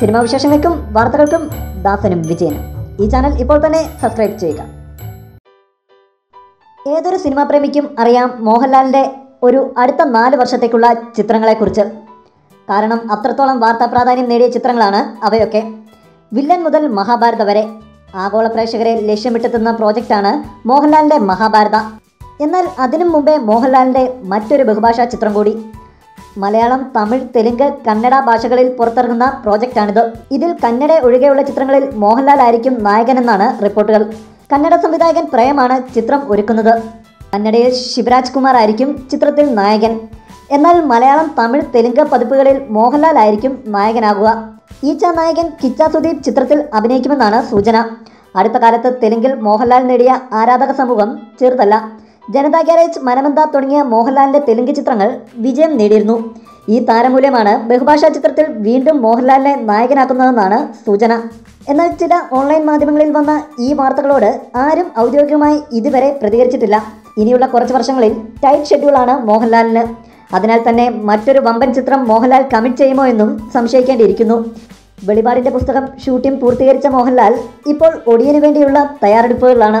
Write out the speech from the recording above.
Cinema വിശേഷങ്ങൾക്കും വാർത്തകൾക്കും ദാസനും വിജയനും. ഈ ചാനൽ ഇപ്പോൾ തന്നെ സബ്സ്ക്രൈബ് ചെയ്യുക. ഏതൊരു സിനിമാ പ്രേമിക്കും അറിയാം മോഹൻലാലിന്റെ ഒരു അടുത്ത നാല് വർഷത്തേക്കുള്ള ചിത്രങ്ങളെക്കുറിച്ച്. കാരണം അത്രത്തോളം വാർത്താ പ്രാധാന്യം നേടിയ ചിത്രങ്ങളാണ് അവയൊക്കെ. വില്ലൻ മുതൽ മഹാഭാരത വരെ ആഗോള പ്രേക്ഷകരെ ലക്ഷ്യമിട്ടെത്തുന്ന പ്രോജക്റ്റാണ് മോഹൻലാലിന്റെ മഹാഭാരത. എന്നാൽ അതിനു മുമ്പേ മോഹൻലാലിന്റെ മറ്റൊരു ബഹുഭാഷാ ചിത്രം കൂടി മലയാളം തമിഴ് തെലുങ്ക് കന്നഡ ഭാഷകളിൽ പുറത്തിറങ്ങുന്ന പ്രോജക്റ്റാണിത്. ഇതിൽ കന്നഡ ഒഴികെയുള്ള ചിത്രങ്ങളിൽ മോഹൻലാൽ ആയിരിക്കും നായകനെന്നാണ് റിപ്പോർട്ടുകൾ. കന്നഡ സംവിധായകൻ പ്രേമാണ് ചിത്രം ഒരുക്കുന്നത്. കന്നഡയിൽ ശിവരാജ് കുമാർ ആയിരിക്കും ചിത്രത്തിൽ നായകൻ. എന്നാൽ മലയാളം തമിഴ് തെലുങ്ക് പതിപ്പുകളിൽ മോഹൻലാൽ ആയിരിക്കും നായകനാകുക. ഈച്ച നായകൻ കിച്ച സുദീപ് ചിത്രത്തിൽ അഭിനയിക്കുമെന്നാണ് സൂചന. അടുത്ത കാലത്ത് തെലുങ്കിൽ മോഹൻലാൽ നേടിയ ആരാധക സമൂഹം ചെറുതല്ല. ജനതാ ഗ്യാരേജ് മനമന്ത തുടങ്ങിയ മോഹൻലാലിന്റെ തെലുങ്ക് ചിത്രങ്ങൾ വിജയം നേടിയിരുന്നു. ഈ താരമൂല്യമാണ് ബഹുഭാഷാ ചിത്രത്തിൽ വീണ്ടും മോഹൻലാലിനെ നായകനാക്കുന്നതെന്നാണ് സൂചന. എന്നാൽ ചില ഓൺലൈൻ മാധ്യമങ്ങളിൽ വന്ന ഈ വാർത്തകളോട് ആരും ഔദ്യോഗികമായി ഇതുവരെ പ്രതികരിച്ചിട്ടില്ല. ഇനിയുള്ള കുറച്ച് വർഷങ്ങളിൽ ടൈറ്റ് ഷെഡ്യൂളാണ് മോഹൻലാലിന്. അതിനാൽ തന്നെ മറ്റൊരു വമ്പൻ ചിത്രം മോഹൻലാൽ കമ്മിറ്റ് ചെയ്യുമോ എന്നും സംശയിക്കേണ്ടിയിരിക്കുന്നു. വെളിപാടിന്റെ പുസ്തകം ഷൂട്ടിംഗ് പൂർത്തീകരിച്ച മോഹൻലാൽ ഇപ്പോൾ ഒടിയന് വേണ്ടിയുള്ള തയ്യാറെടുപ്പുകളിലാണ്.